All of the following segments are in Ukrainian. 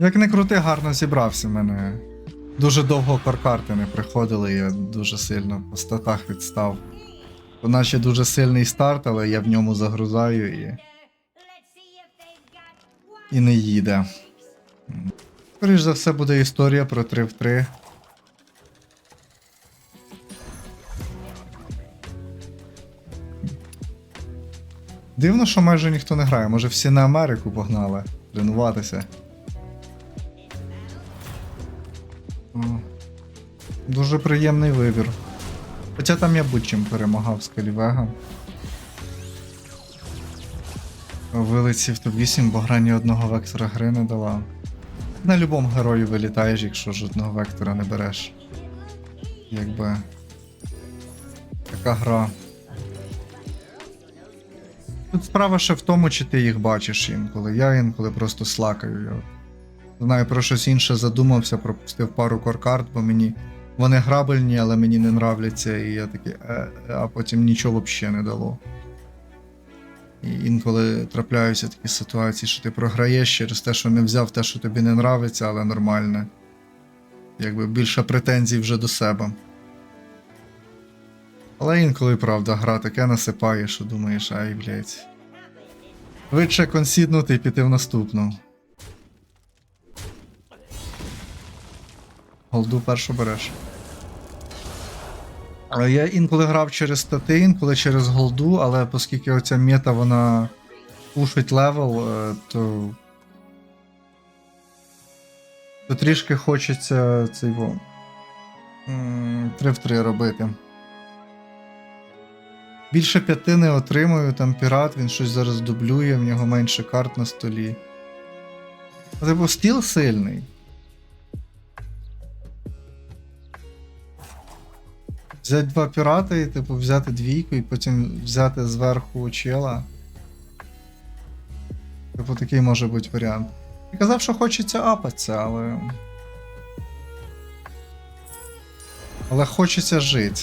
Як не крути, гарно зібрався в мене. Дуже довго каркарти не приходили, я дуже сильно по статах відстав. Наче дуже сильний старт, але я в ньому загрузаю і, і не їде. Скоріш за все буде історія про 3 в 3. Дивно, що майже ніхто не грає. Може всі на Америку погнали тренуватися. Дуже приємний вибір. Хоча там я будь-чим перемагав з Калівегом. Вилетів топ-8, бо гра ні одного вектора гри не дала. На любому герою вилітаєш, якщо жодного вектора не береш. Якби. Така гра. Тут справа ще в тому, чи ти їх бачиш інколи. Я інколи просто слакаю. Я знаю про щось інше задумався, пропустив пару коркарт, бо мені вони грабельні, але мені не нравляться, і я такий, е, а потім нічого взагалі не дало. І інколи трапляються такі ситуації, що ти програєш через те, що не взяв те, що тобі не нравиться, але нормальне. Якби більше претензій вже до себе. Але інколи, правда, гра таке насипає, що думаєш, ай, блядь. Швидше консіднути і піти в наступну. Голду першу береш. Я інколи грав через стати, інколи через голду, але оскільки оця мета вона пушить левел, е, то. То трішки хочеться цей во. 3 в 3 робити. Більше п'яти не отримую, там пірат, він щось зараз дублює, в нього менше карт на столі. Типу, стіл сильний. Взяти два пірати, типу, взяти двійку і потім взяти зверху чела. Типу, такий може бути варіант. І казав, що хочеться апатися, але. Але хочеться жити.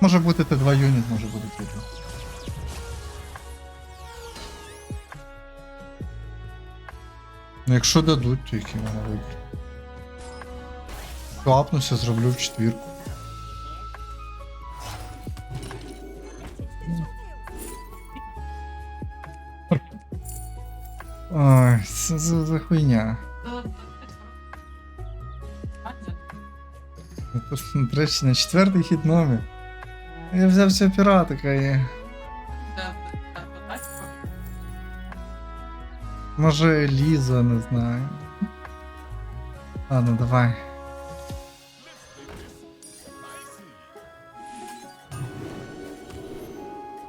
Може бути Т2 юніт, може бути Т2. Якщо дадуть, то в мене вибір. То зроблю в четвірку. Ой, це за, за хуйня. До речі, на четвертий хід номер. Я взяв цього піратика і. Може Ліза, не знаю. Ладно, давай.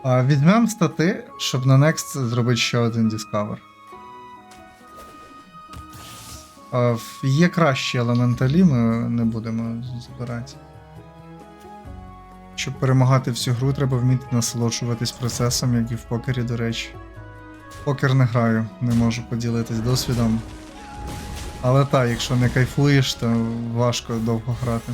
А, візьмем стати, щоб на Next зробити ще один Discover. Є кращі елементалі, ми не будемо збирати. Щоб перемагати всю гру, треба вміти насолоджуватись процесом, як і в покері, до речі. Покер не граю, не можу поділитись досвідом. Але так, якщо не кайфуєш, то важко довго грати.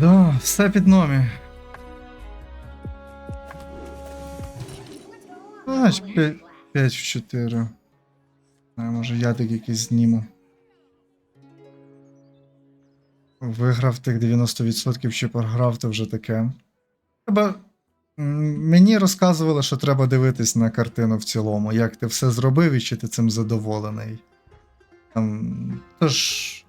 Да, все під номі. Знаєш, 5 в 4. А, може я так якийсь зніму. Виграв тих 90% чи програв, то вже таке. Треба. Мені розказували, що треба дивитись на картину в цілому, як ти все зробив і чи ти цим задоволений. Тож,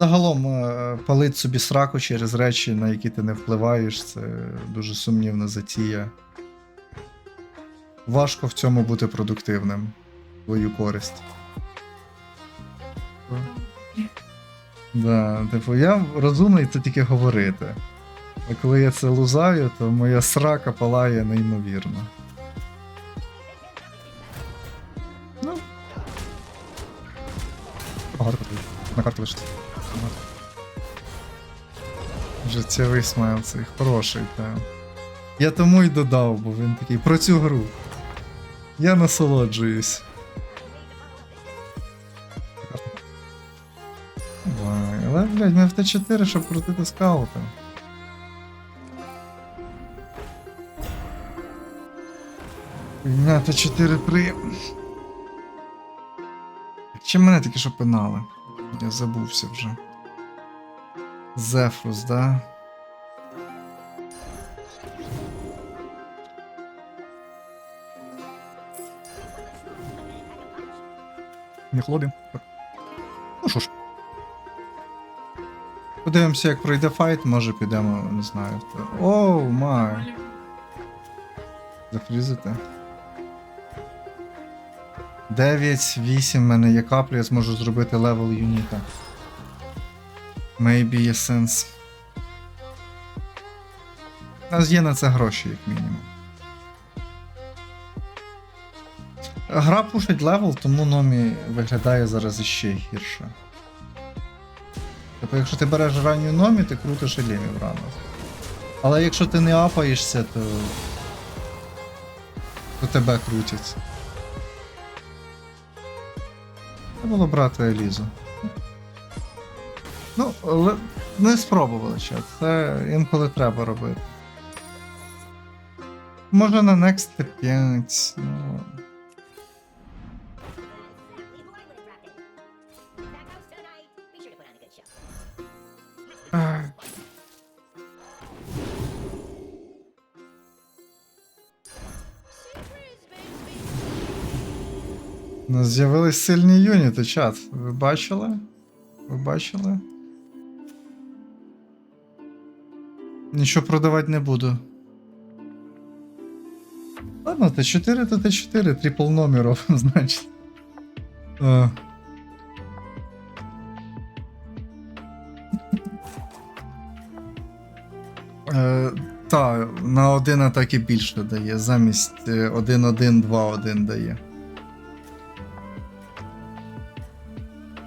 загалом, е, палить собі сраку через речі, на які ти не впливаєш, це дуже сумнівна затія. Важко в цьому бути продуктивним. Твою користь. Да, типу, я розумний це тільки говорити. А коли я це лузаю, то моя срака палає неймовірно. Ну. На карту лишити. Життєвий смайл цей хороший, так. Я тому й додав, бо він такий про цю гру. Я насолоджуюсь. Ми в Т4, щоб крутити скаута. Хуйня Т4 при. Чим мене тільки що пинали? Я забувся вже. Зефрус, да? Не хлоди. Ну що ж. Подивимося, як пройде файт, може підемо, не знаю. Оу, май. Зафрізити. 9, 8 в мене є каплі, я зможу зробити левел юніта. Maybe є сенс. У нас є на це гроші, як мінімум. Гра пушить левел, тому номі виглядає зараз іще гірше. Тобто, якщо ти береш ранню номі, ти крутиш елімів рано. Але якщо ти не апаєшся, то. то тебе крутять. Треба було брати Елізу. Ну, але не спробували ще. Це інколи треба робити. Може на Next 5, ну. У нас з'явились сильні юніти, чат. Ви бачили? Ви бачили? Нічого продавати не буду. Ладно, Т4 то Т4, трипл номеров, значить. А. Е, та, на один атаки більше дає, замість 1-1-2-1 дає.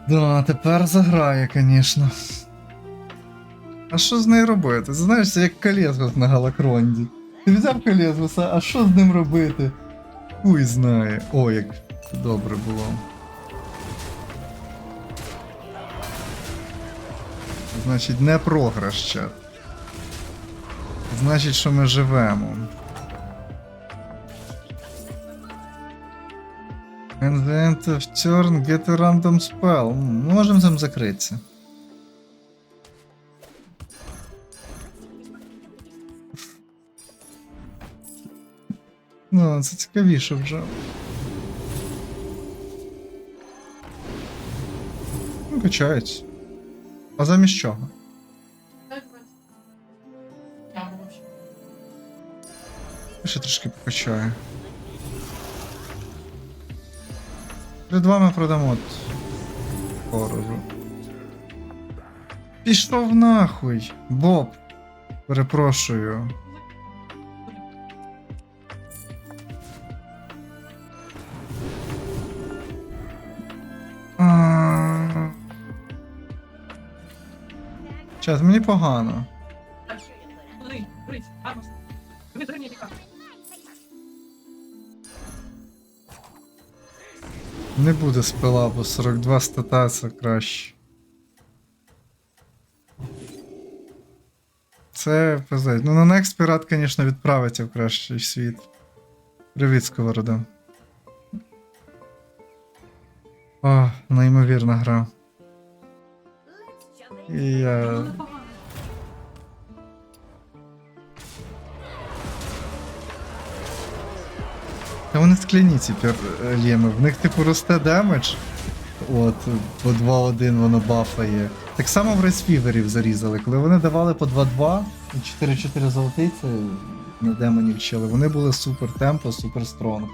Да, тепер заграє, звісно. А що з нею робити? Знаєш, це як Калєзгос на Галакронді. Ти взяв Калєзгоса, а що з ним робити? Хуй знає. О, як добре було. Значить, не програш чат. Значить, що ми живемо. And the end of turn get a random spell. М, Ми можемо цим закритися. Ну, це цікавіше вже. Ну, качається. А замість чого? Ще трішки покачаю. Перед вами продамо от хорору. Пішов нахуй, Боб. Перепрошую. Чат, мені погано. Не буде спила, бо 42 стата це краще. Це пиздець. Ну на Next пірат, звісно, відправиться в кращий світ. Привіт, Сковорода. О, неймовірна гра. І я. Та вони скляні ці перлєми. В них типу росте демедж. От, по 2-1 воно бафає. Так само в Рейсфіверів зарізали. Коли вони давали по 2-2 і 4-4 золотиці на демонів вчили, вони були супер темпо, супер стронг.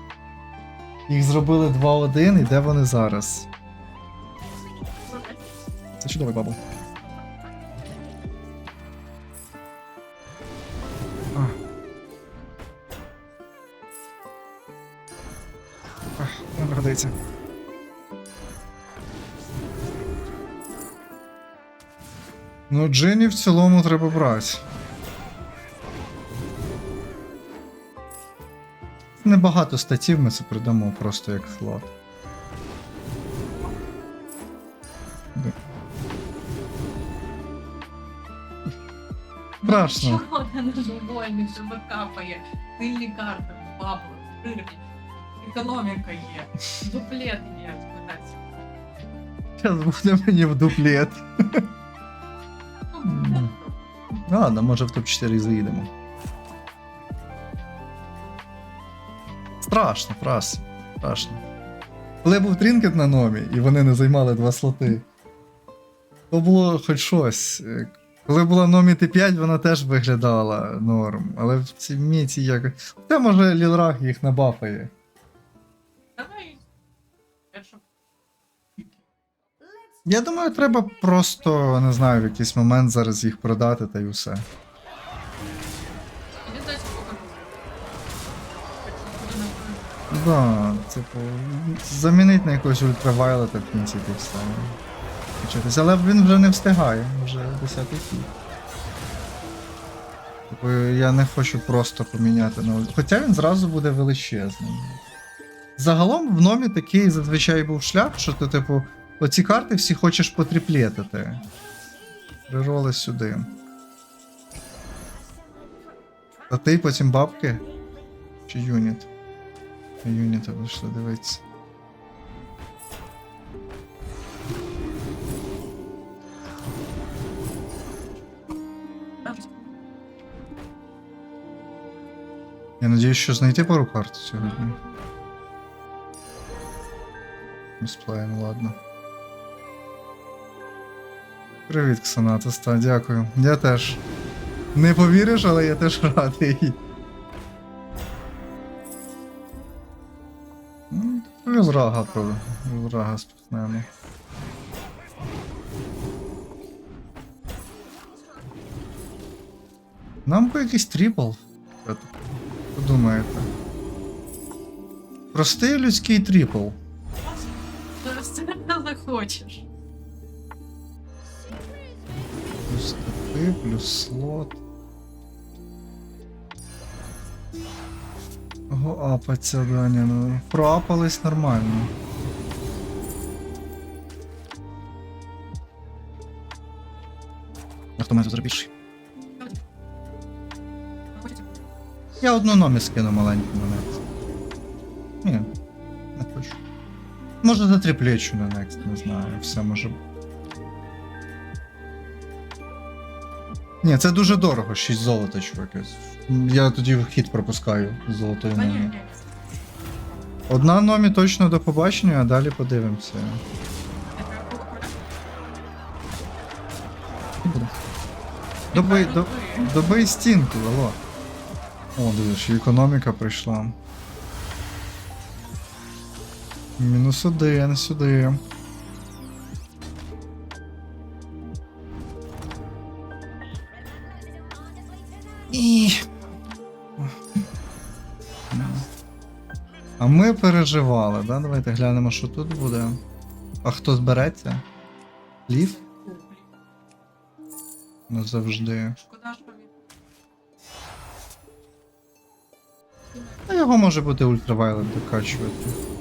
Їх зробили 2-1 і де вони зараз? Це чудовий бабл. пригодиться. Ну, Джині в цілому треба брати. Небагато статів ми це придамо просто як слот. Страшно. Чого не зубольник тебе капає? Сильні карти, бабло, прирві економіка є, дуплет є. Зараз буде мені в дуплет. Ну, Ну ладно, може в топ-4 заїдемо. Страшно, фраз. Страшно. Коли був трінкет на номі, і вони не займали два слоти, то було хоч щось. Коли була номі Т5, вона теж виглядала норм. Але в цій міці якось. Це може Лілраг їх набафає. Давай. Я думаю, треба просто, не знаю, в якийсь момент зараз їх продати та й усе. Іди Да, типу, замінить на якогось ультравайлета в кінці ти все. Але він вже не встигає, вже 10 хід. Типу, я не хочу просто поміняти на ульт. Хоча він зразу буде величезним. Загалом в номі такий зазвичай був шлях, що ти, типу, оці карти всі хочеш потріплетити. Прироли сюди. А ти потім бабки? Чи юніт? Юніта вийшли, дивитися. Я надіюсь, що знайти пару карт сьогодні. Місплеєм, ладно. Привіт, Ксанатоста, дякую. Я теж. Не повіриш, але я теж радий. Ну, Врага, про врага спитнемо. Нам би якийсь трипл. Що думаєте? Простий людський трипл. Не хочеш. Плюс стати, плюс слот. Ого, апаться, Даня, ну. Проапались нормально. А хто мене тут? Я одну номі скину на Next. Ні. Може затриплечу на Next, не знаю, все може. Ні, це дуже дорого, 6 золота, чуваки. Я тоді хід пропускаю з золотою номі. Одна номі точно до побачення, а далі подивимося. Добий, до, добий стінку, алло. О, дивиш, економіка прийшла. Мінус один сюди. І... А ми переживали, да? Давайте глянемо, що тут буде. А хто збереться? Лів? Завжди. Шкода, що. А його може бути ультравайлет докачувати.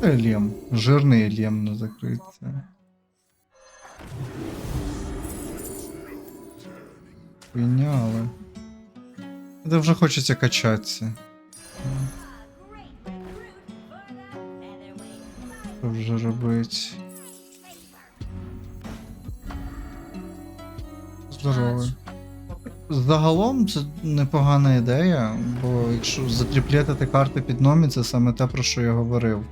Це лєм. Жирний лєм на закриття. Пійняли. Це вже хочеться качатися. Що вже робити? Здоровий. Загалом це непогана ідея, бо якщо затріплетити карти під номі, це саме те, про що я говорив.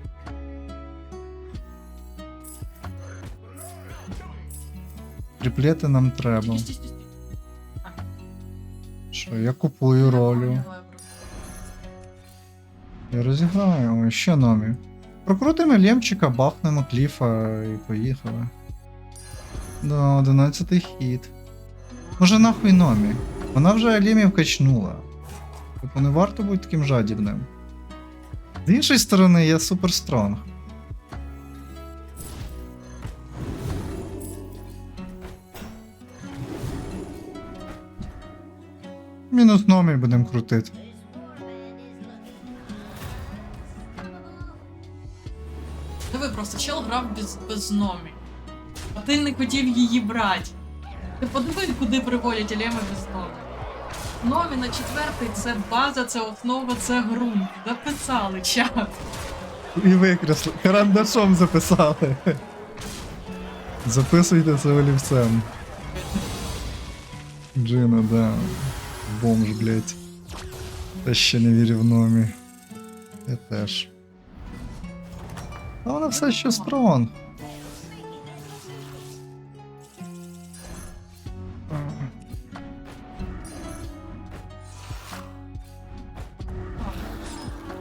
Тріплети нам треба. Що, я купую ролю. Я. Розіграю, ще номі. Прокрутимо лємчика, бахнемо кліфа і поїхали. Да, 11 хід. Може нахуй номі. Вона вже лімів качнула. Типу не варто бути таким жадібним. З іншої сторони, я супер стронг. Мінус номі будемо крутити. Диви, просто чел грав без, без номі. А ти не хотів її брати. Ти подиви, куди приводять елеми без номі. Номі на четвертий це база, це основа, це ґрунт. Записали чат. І викресли. Карандашом записали. Записуйте це олівцем. Джина, да. Бомж, блять. Та ще не вірю в номі. Я теж. А вона все ще строн.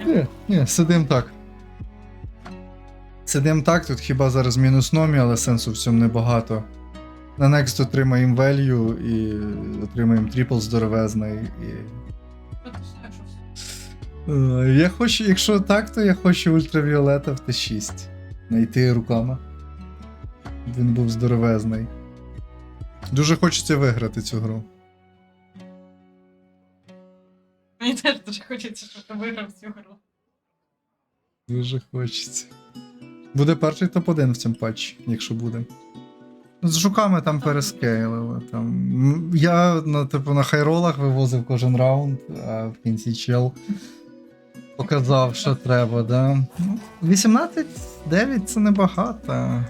Ні, ні, сидим так. Сидим так, тут хіба зараз мінус номі, але сенсу в цьому небагато. На Next отримаємо value і отримаємо трипл здоровезний. І... Е, Я хочу, якщо так, то я хочу ультравіолета в Т6. Найти руками. Він був здоровезний. Дуже хочеться виграти цю гру. Мені теж дуже хочеться, щоб ти виграв цю гру. Дуже хочеться. Буде перший топ-1 в цьому патчі, якщо буде. Ну, З жуками там перескейлили. Там. Я на, типу, на хайролах вивозив кожен раунд, а в кінці чел показав, що треба, да. Ну, 18-9 це небагато.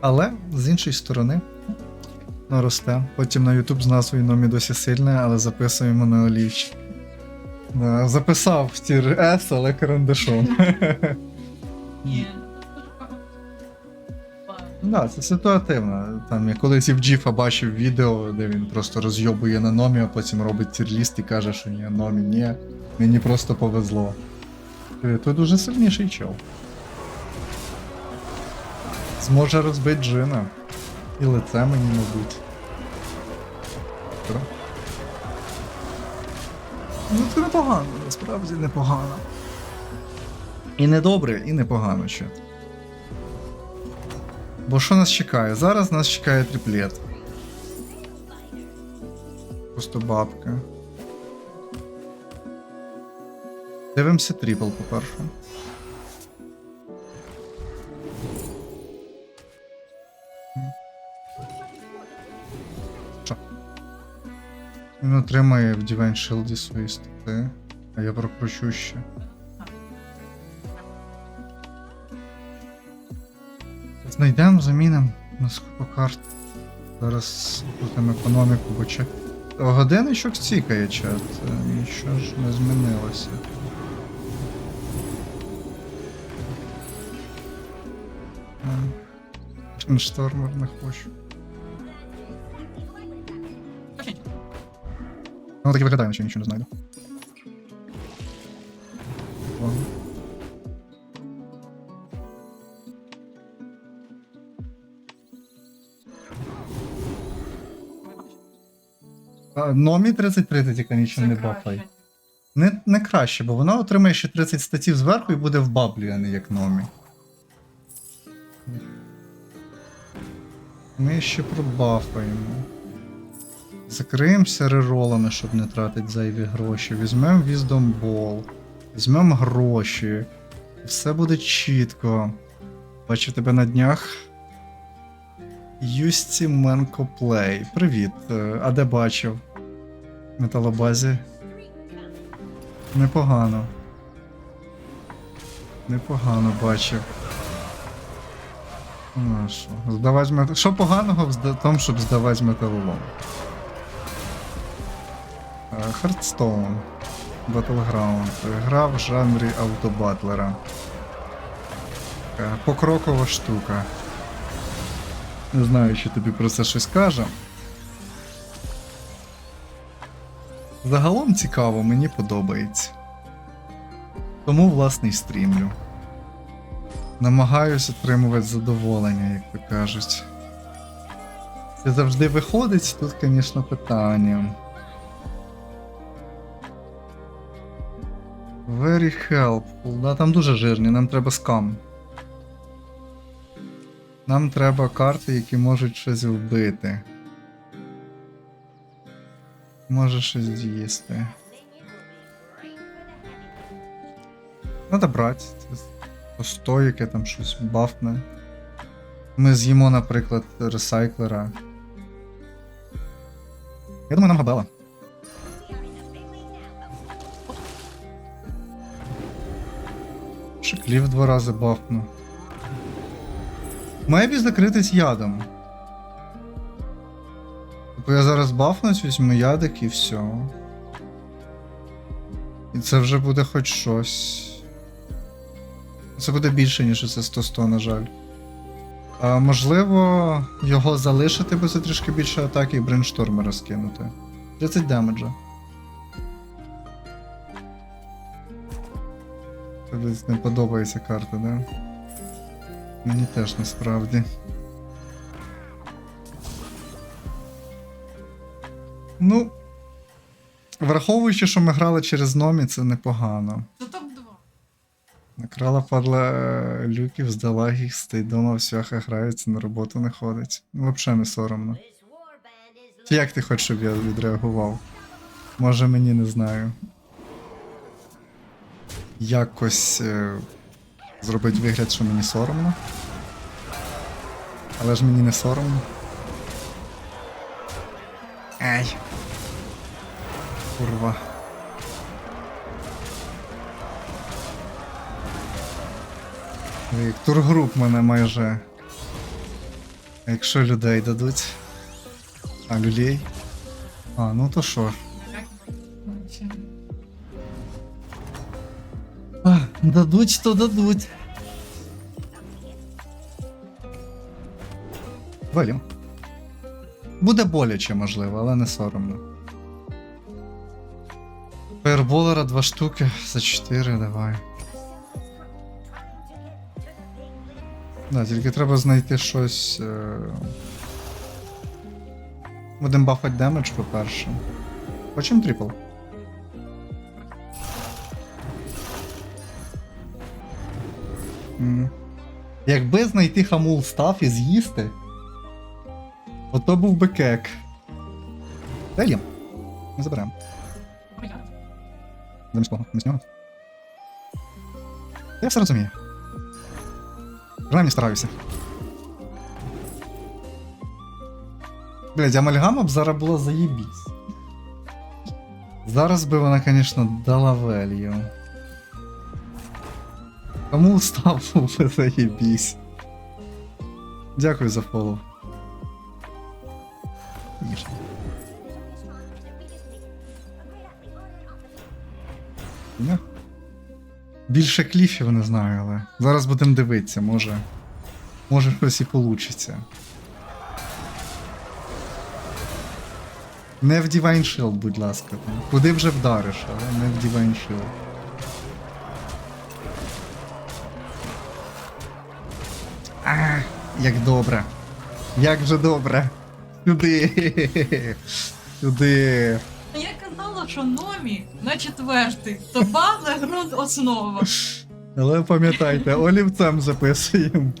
Але з іншої сторони. Ну, росте. Потім на YouTube з назвою Номі досі сильне, але записуємо на олівчик. Да, записав в тір S, але карандашом. Ні. Да, це ситуативно. Там я колись і в Джіфа бачив відео, де він просто розйобує на номі, а потім робить тірліст і каже, що ні, номі ні. Мені просто повезло. Е, Тут дуже сильніший чел. Зможе розбити джина. І лице мені, мабуть. Ну це непогано, насправді непогано. І не добре, і непогано ще. Бо що нас чекає? Зараз нас чекає триплет. Просто бабка. Дивимося трипл, по-перше. Він отримає в Divine Shield свої стати, а я прокручу ще. Знайдемо, замінимо на скупу. Зараз крутимо економіку, бо чек. Годинничок цікає чат. е, Нічого ж не змінилося. Ем, Штормер не хочу. Ну так і виглядає, наче я нічого не знайду. Номі 30-30, яка не бафає. Не, не краще, бо вона отримає ще 30 статів зверху і буде в баблі, а не як номі. Ми ще пробафаємо. Закриємося реролами, щоб не тратити зайві гроші. Візьмемо Ball. Візьмемо гроші. Все буде чітко. Бачу тебе на днях. Юсті Менко Плей. Привіт. Е, А де бачив? Металобазі. Непогано. Непогано бачив. Ну, що? Здавати мет... Що поганого в тому, щоб здавати металолом? Е, Хардстоун. Battleground. Гра в жанрі автобатлера. Покрокова штука. Не знаю, чи тобі про це щось каже. Загалом цікаво, мені подобається. Тому, власне, і стрімлю. Намагаюсь отримувати задоволення, як то кажуть. Це завжди виходить, тут, звісно, питання. Very helpful. Да, там дуже жирні, нам треба скам. Нам треба карти, які можуть щось вбити. Може щось з'їсти. Надо брати. Постой, яке там щось бафне. Ми з'їмо, наприклад, ресайклера. Я думаю, нам габела. Шиклів два рази бафну. Мебі закритись ядом. Я візьму ядик і все. І це вже буде хоч щось. Це буде більше, ніж це 100-100, на жаль. А, можливо, його залишити, бо це трішки більше атаки і брейншторми розкинути. 30 демеджа. Десь не подобається карта, да? Мені теж насправді. Ну. Враховуючи, що ми грали через номі, це непогано. Це топ-2. Накрала падла е, люків, здала їх, стоїть дома в грається, на роботу не ходить. Ну, взагалі не соромно. Як ти хочеш, щоб я відреагував? Може мені не знаю. Якось е, зробити вигляд, що мені соромно. Але ж мені не соромно. Курва. Як тургруп мене майже. А якщо людей дадуть. А люлей? А, ну то що? А, дадуть, то дадуть. Валім. Буде боляче, можливо, але не соромно. Фаерболера два штуки за 4, давай. Да, тільки треба знайти щось. Е... Будемо бафати демедж, по-перше. Хочем трипл? Якби знайти хамул став і з'їсти, ото був би кек. Даєм. Ми заберемо. Замість кого? Замість нього? Я все розумію. Принаймні стараюся. Блять, амальгама б зараз була заєбісь. Зараз би вона, звісно, дала велью. Кому став би заєбісь. Дякую за фоллоу. Їж. Ні. Більше кліфів не знаю, але. Зараз будемо дивитися, може. Може щось і получиться. Не в Divine Shield, будь ласка. Куди вже вдариш, але не в Divine Shield. А, як добре. Як же добре. Сюди. Сюди. Я казала, що номі на четвертий, то база, ґрунт, основа. Але пам'ятайте, олівцем записуємо.